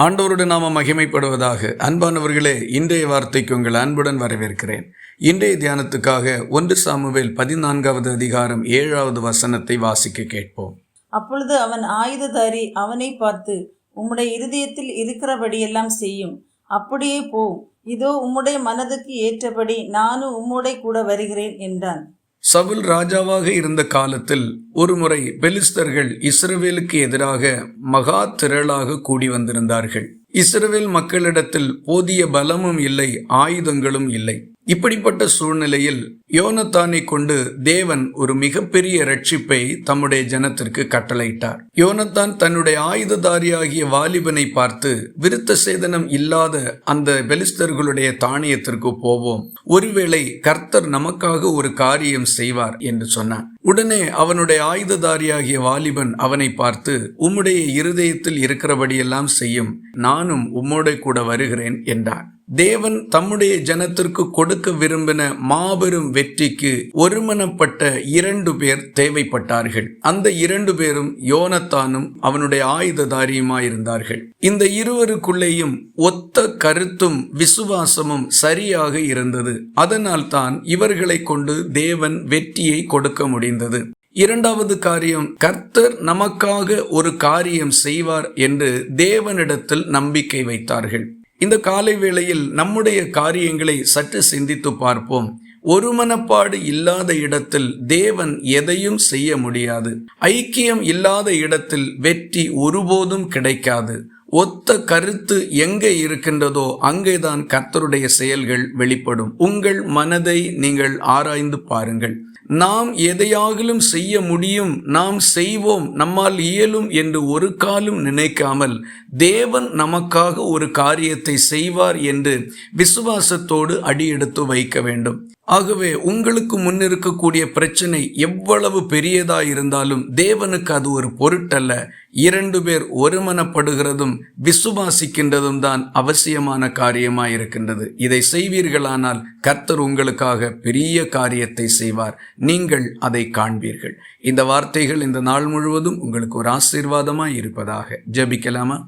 ஆண்டவருடைய நாம மகிமைப்படுவதாக. அன்பானவர்களே இன்றைய வார்த்தைக்கு உங்கள் அன்புடன் வரவேற்கிறேன். இன்றைய தியானத்துக்காக ஒன்று சாமுவேல் பதினான்காவது அதிகாரம் ஏழாவது வசனத்தை வாசிக்க கேட்போம். அப்பொழுது அவன் ஆயுததாரி அவனை பார்த்து உம்முடைய இருதயத்தில் இருக்கிறபடியெல்லாம் செய்யும். அப்படியே போ. இதோ உம்முடைய மனதுக்கு ஏற்றபடி நானும் உம்முடைய கூட வருகிறேன் என்றான். சவுல் ராஜாவாக இருந்த காலத்தில் ஒருமுறை பெலிஸ்தர்கள் இஸ்ரவேலுக்கு எதிராக மகா திரளாக கூடி வந்திருந்தார்கள். இஸ்ரவேல் மக்களிடத்தில் போதிய பலமும் இல்லை ஆயுதங்களும் இல்லை. இப்படிப்பட்ட சூழ்நிலையில் யோனத்தானை கொண்டு தேவன் ஒரு மிகப்பெரிய ரட்சிப்பை தம்முடைய ஜனத்திற்கு கட்டளையிட்டார். யோனத்தான் தன்னுடைய ஆயுததாரியாகிய வாலிபனை பார்த்து விருத்த சேதனம் இல்லாத அந்த பெலிஸ்தர்களுடைய தானியத்திற்கு போவோம். ஒருவேளை கர்த்தர் நமக்காக ஒரு காரியம் செய்வார் என்று சொன்னான். உடனே அவனுடைய ஆயுததாரியாகிய வாலிபன் அவனை பார்த்து உம்முடைய இருதயத்தில் இருக்கிறபடியெல்லாம் செய்யும் நானும் உம்மோட கூட வருகிறேன் என்றான். தேவன் தம்முடைய ஜனத்திற்கு கொடுக்க விரும்பின மாபெரும் வெற்றிக்கு ஒருமனப்பட்ட இரண்டு பேர் தேவைப்பட்டார்கள். அந்த இரண்டு பேரும் யோனத்தானும் அவனுடைய ஆயுததாரியுமாயிருந்தார்கள். இந்த இருவருக்குள்ளேயும் ஒத்த கருத்தும் விசுவாசமும் சரியாக இருந்தது. அதனால் தான் இவர்களை கொண்டு தேவன் வெற்றியை கொடுக்க முடியும் நிறைந்தது இரண்டாவது காரியம் கர்த்தர் நமக்காக ஒரு காரியம் செய்வார் என்று தேவனிடத்தில் நம்பிக்கை வைத்தார்கள். இந்த காலை வேளையில் நம்முடைய காரியங்களை சற்று சிந்தித்து பார்ப்போம். ஒருமனப்பாடு இல்லாத இடத்தில் தேவன் எதையும் செய்ய முடியாது. ஐக்கியம் இல்லாத இடத்தில் வெற்றி ஒருபோதும் கிடைக்காது. ஒத்த கருத்து எங்கே இருக்கின்றதோ அங்கேதான் கர்த்தருடைய செயல்கள் வெளிப்படும். உங்கள் மனதை நீங்கள் ஆராய்ந்து பாருங்கள். நாம் எதையாகிலும் செய்ய முடியும் நாம் செய்வோம் நம்மால் இயலும் என்று ஒரு காலம் நினைக்காமல் தேவன் நமக்காக ஒரு காரியத்தை செய்வார் என்று விசுவாசத்தோடு அடியெடுத்து வைக்க வேண்டும். ஆகவே உங்களுக்கு முன்னிருக்கக்கூடிய பிரச்சனை எவ்வளவு பெரியதா இருந்தாலும் தேவனுக்கு அது ஒரு பொருட்டல்ல. இரண்டு பேர் ஒருமனப்படுகிறதும் விசுவாசிக்கின்றதும் தான் அவசியமான காரியமாய் இருக்கின்றது. இதை செய்வீர்களானால் கர்த்தர் உங்களுக்காக பெரிய காரியத்தை செய்வார். நீங்கள் அதை காண்பீர்கள். இந்த வார்த்தைகள் இந்த நாள் முழுவதும் உங்களுக்கு ஒரு ஆசீர்வாதமாய் இருப்பதாக. ஜபிக்கலாமா?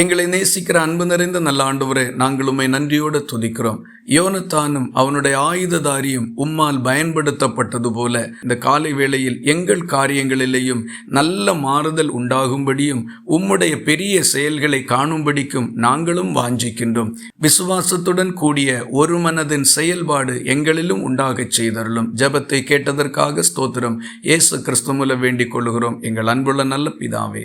எங்களை நேசிக்கிற அன்பு நிறைந்த நல்ல ஆண்டவரே நாங்கள் உண்மை நன்றியோடு துதிக்கிறோம். யோனத்தானும் அவனுடைய ஆயுததாரியும் உம்மால் பயன்படுத்தப்பட்டது போல இந்த காலை வேளையில் எங்கள் காரியங்களிலேயும் நல்ல மாறுதல் உண்டாகும்படியும் உம்முடைய பெரிய செயல்களை காணும்படிக்கும் நாங்களும் வாஞ்சிக்கின்றோம். விசுவாசத்துடன் கூடிய ஒரு மனதின் செயல்பாடு எங்களிலும் உண்டாகச் செய்தருளும். ஜபத்தை கேட்டதற்காக ஸ்தோத்திரம். இயேசு கிறிஸ்துமுல வேண்டிக் கொள்கிறோம் எங்கள் அன்புள்ள நல்ல பிதாவே.